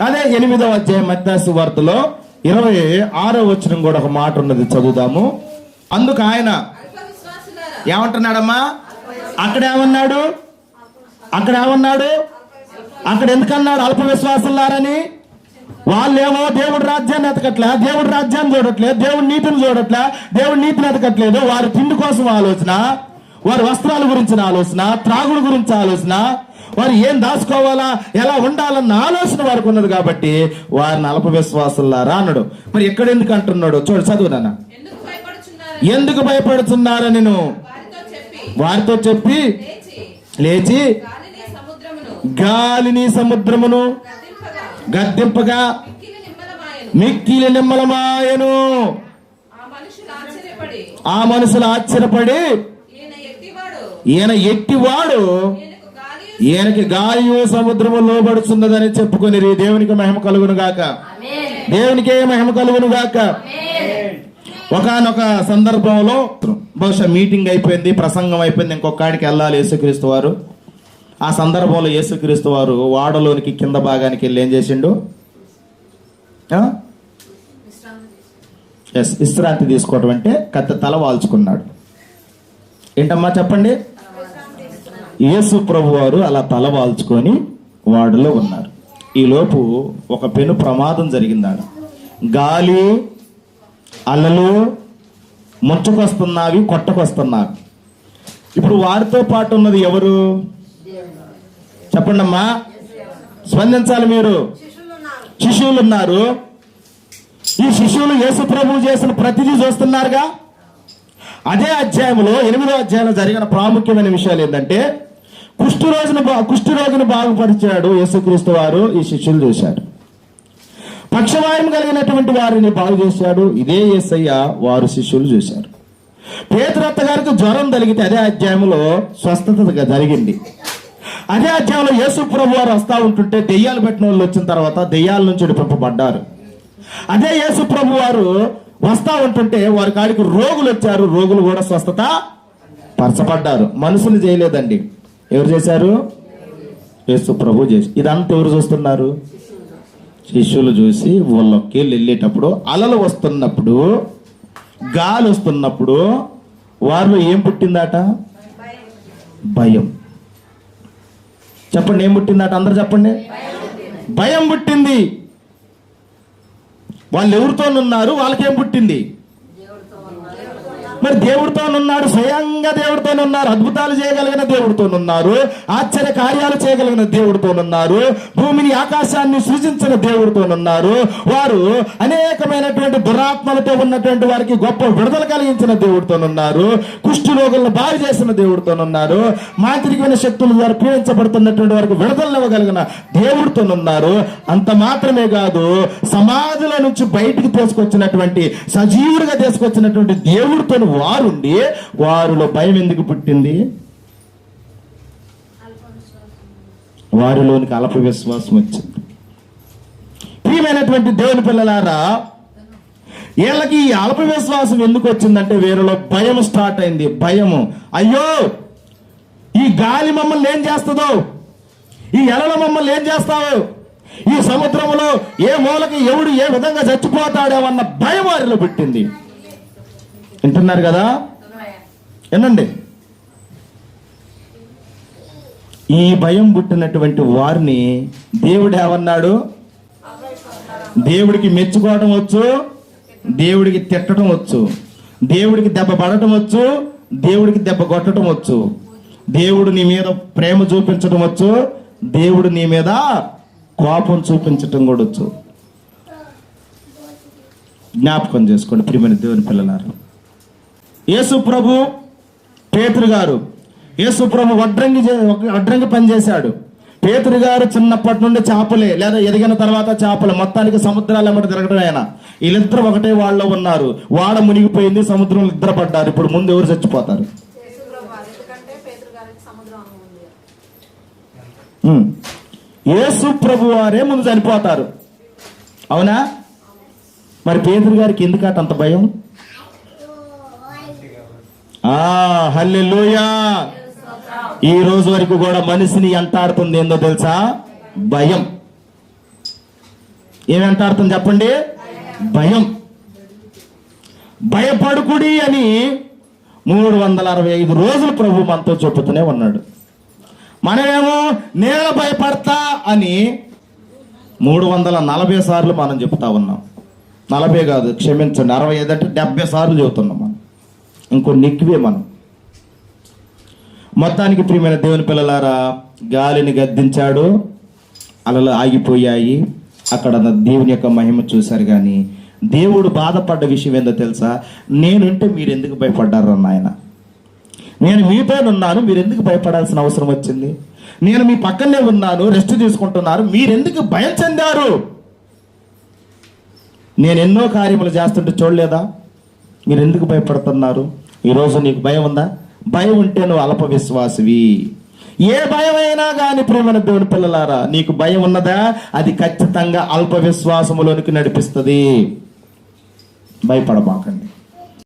అదే ఎనిమిదవ అధ్యాయం మద్దాసు వార్తలో ఇరవై ఆరో వచ్చిన కూడా ఒక మాట ఉన్నది చదువుదాము. అందుకు ఆయన ఏమంటున్నాడమ్మా? అక్కడ ఏమన్నాడు అక్కడ ఏమన్నాడు అక్కడ ఎందుకన్నాడు అల్ప విశ్వాసులారని వాళ్ళేమో దేవుడి రాజ్యాన్ని ఎతకట్లే దేవుడి రాజ్యాన్ని చూడట్లేదు దేవుడి నీతిని చూడట్లే దేవుడి నీతిని ఎతకట్లేదు వారి తిండి కోసం ఆలోచన వారి వస్త్రాల గురించిన ఆలోచన త్రాగుడు గురించి ఆలోచన వారు ఏం దాచుకోవాలా ఎలా ఉండాలన్న ఆలోచన వారికి ఉన్నది కాబట్టి వారిని అల్ప విశ్వాసులారా అన్నాడు మరి ఎక్కడ ఎందుకు అంటున్నాడు చూడు చదువు నాన్న. ఎందుకు నేను? వారితో చెప్పి. లేచి. గాలిని సముద్రమును. గద్దింపగా. మిక్కిలి నిమ్మలమాయను. ఆ మనుషులు ఆశ్చర్యపడి. ఈయన ఎట్టివాడు? ఈయనకు గాలియు సముద్రము లోబడుచున్నదని చెప్పుకొని దేవునికి మహిమ కలుగును గాక దేవునికే మహిమ కలుగును గాక ఒకనొక సందర్భంలో బహుశా మీటింగ్ అయిపోయింది ప్రసంగం అయిపోయింది ఇంకొక కాడికి వెళ్ళాలి యేసుక్రీస్తు వారు. ఆ సందర్భంలో యేసుక్రీస్తు వారు వాడలోనికి కింద భాగానికి వెళ్ళి ఏం చేసిండు? ఎస్ విశ్రాంతి తీసుకోవటం అంటే కత్తి తల వాల్చుకున్నాడు. ఏంటమ్మా చెప్పండి? యేసు ప్రభు వారు అలా తల వాల్చుకొని వాడులో ఉన్నారు. ఈలోపు ఒక పెను ప్రమాదం జరిగిందాడ. గాలి అలలు ముంచుకొస్తున్నావి కొట్టకొస్తున్నావి. ఇప్పుడు వారితో పాటు ఉన్నది ఎవరు? చెప్పండి అమ్మా స్పందించాలి మీరు. శిష్యులు ఉన్నారు ఈ శిష్యులు యేసు ప్రభువు చేసిన ప్రతిదీ చూస్తున్నారుగా. అదే అధ్యాయంలో ఎనిమిదో అధ్యాయంలో జరిగిన ప్రాముఖ్యమైన విషయాలు ఏంటంటే కుష్ఠరోజును కుష్ఠరోజును బాగుపరిచాడు యేసుక్రీస్తు వారు ఈ శిష్యులు చూశారు. పక్షవాయం కలిగినటువంటి వారిని బాగు చేశాడు ఇదే యేసయ్య వారు శిష్యులు చూశారు. పేతురత్త గారికి జ్వరం కలిగితే అదే అధ్యాయంలో స్వస్థత జరిగింది. అదే అధ్యాయంలో యేసు ప్రభు వారు వస్తా ఉంటుంటే దెయ్యాలు పెట్టిన వాళ్ళు వచ్చిన తర్వాత దెయ్యాల నుంచి విడిపింపబడ్డారు. అదే యేసు ప్రభు వారు వస్తా ఉంటుంటే వారి కాడికి రోగులు వచ్చారు రోగులు కూడా స్వస్థత పరచబడ్డారు. మనుషులు చేయలేదండి. ఎవరు చేశారు? యేసు ప్రభు చేసి. ఇదంతా ఎవరు చూస్తున్నారు? శిష్యులు చూసి వాళ్ళకి వెళ్ళేటప్పుడు అలలు వస్తున్నప్పుడు గాలి వస్తున్నప్పుడు వారిలో ఏం పుట్టిందట? భయం. చెప్పండి ఏం పుట్టిందట? అందరు చెప్పండి. భయం పుట్టింది. వాళ్ళు ఎవరితోనున్నారు? వాళ్ళకేం పుట్టింది? మరి దేవుడితోనున్నాడు స్వయంగా దేవుడితోనున్నారు అద్భుతాలు చేయగలిగిన దేవుడితోనున్నారు ఆశ్చర్య కార్యాలు చేయగలిగిన దేవుడితోనున్నారు భూమిని ఆకాశాన్ని సృజించిన దేవుడితోనున్నారు. వారు అనేకమైనటువంటి దురాత్మలతో ఉన్నటువంటి వారికి గొప్ప విడుదల కలిగించిన దేవుడితోనున్నారు. కుష్టి రోగులను బాగు చేసిన దేవుడితోనున్నారు. మాంత్రికమైన శక్తుల ద్వారా పీడించబడుతున్నటువంటి వారికి విడుదల ఇవ్వగలిగిన దేవుడితోనున్నారు. అంత మాత్రమే కాదు సమాధుల నుంచి బయటికి తీసుకొచ్చినటువంటి సజీవుడిగా తీసుకొచ్చినటువంటి దేవుడితో వారుండి వారిలో భయం ఎందుకు పుట్టింది? వారిలోనికి అల్ప విశ్వాసం వచ్చింది. ప్రియమైనటువంటి దేవుని పిల్లలారా వీళ్ళకి ఈ అల్ప విశ్వాసం ఎందుకు వచ్చిందంటే వీరిలో భయం స్టార్ట్ అయింది. భయము. అయ్యో ఈ గాలి మమ్మల్ని ఏం చేస్తుందో? ఈ ఎలల మమ్మల్ని ఏం చేస్తావు? ఈ సముద్రంలో ఏ మూలకి ఎవడు ఏ విధంగా చచ్చిపోతాడేమన్న భయం వారిలో పుట్టింది. వింటున్నారు కదా? వినండి. ఈ భయం పుట్టినటువంటి వారిని దేవుడు ఏమన్నాడు? దేవుడికి మెచ్చుకోవడం వచ్చు దేవుడికి తిట్టడం వచ్చు దేవుడికి దెబ్బ పడటం వచ్చు దేవుడికి దెబ్బ కొట్టడం వచ్చు. దేవుడు నీ మీద ప్రేమ చూపించడం వచ్చు దేవుడు నీ మీద కోపం చూపించటం కూడా వచ్చు. జ్ఞాపకం చేసుకోండి ప్రియమైన దేవుని పిల్లలారు. యేసు ప్రభు పేతురు గారు. యేసు ప్రభు వడ్రంగి వడ్రంగి పని చేశాడు పేతురు గారు చిన్నప్పటి నుండి చేపలే లేదా ఎదిగిన తర్వాత చేపలే. మొత్తానికి సముద్రాలు ఎమ్మటి తిరగడం ఆయన. వీళ్ళిద్దరు ఒకటే వాళ్ళలో ఉన్నారు. వాడ మునిగిపోయింది సముద్రంలో ఇద్దరు పడ్డారు ఇప్పుడు ముందు ఎవరు చచ్చిపోతారు. యేసు ప్రభు వారే ముందు చనిపోతారు. అవునా? మరి పేదరు గారికి ఎందుకట అంత భయం? హల్లెలూయా. ఈ రోజు వరకు కూడా మనిషిని ఎంత ఆడుతుంది ఏందో తెలుసా? భయం. ఏమెంత ఆడుతుంది చెప్పండి? భయం. భయపడుకుడి అని మూడు వందల అరవై ఐదు రోజులు ప్రభు మనతో చెబుతూనే ఉన్నాడు. మనమేమో నేను భయపడతా అని మూడు వందల నలభై సార్లు మనం చెప్తా ఉన్నాం. నలభై కాదు క్షమించండి అరవై ఐదు అంటే డెబ్బై సార్లు చెబుతున్నాం ఇంకొన్ని ఎక్కువే మనం. మొత్తానికి ప్రియమైన దేవుని పిల్లలారా గాలిని గద్దించాడు అలలు ఆగిపోయాయి. అక్కడ దేవుని యొక్క మహిమ చూశారు కానీ దేవుడు బాధపడ్డ విషయం ఏందో తెలుసా? నేనుంటే మీరు ఎందుకు భయపడ్డారు నాయన నేను మీతో ఉన్నాను మీరు ఎందుకు భయపడాల్సిన అవసరం వచ్చింది? నేను మీ పక్కనే ఉన్నాను రెస్ట్ తీసుకుంటున్నారు మీరు ఎందుకు భయం చెందారు? నేను ఎన్నో కార్యములు చేస్తుంటే చూడలేదా? మీరు ఎందుకు భయపడుతున్నారు? ఈరోజు నీకు భయం ఉందా? భయం ఉంటే నువ్వు అల్ప విశ్వాసివి ఏ భయమైనా కానీ ప్రేమన దేవుని పిల్లలారా నీకు భయం ఉన్నదా? అది ఖచ్చితంగా అల్ప విశ్వాసములోనికి నడిపిస్తుంది. భయపడబాకండి.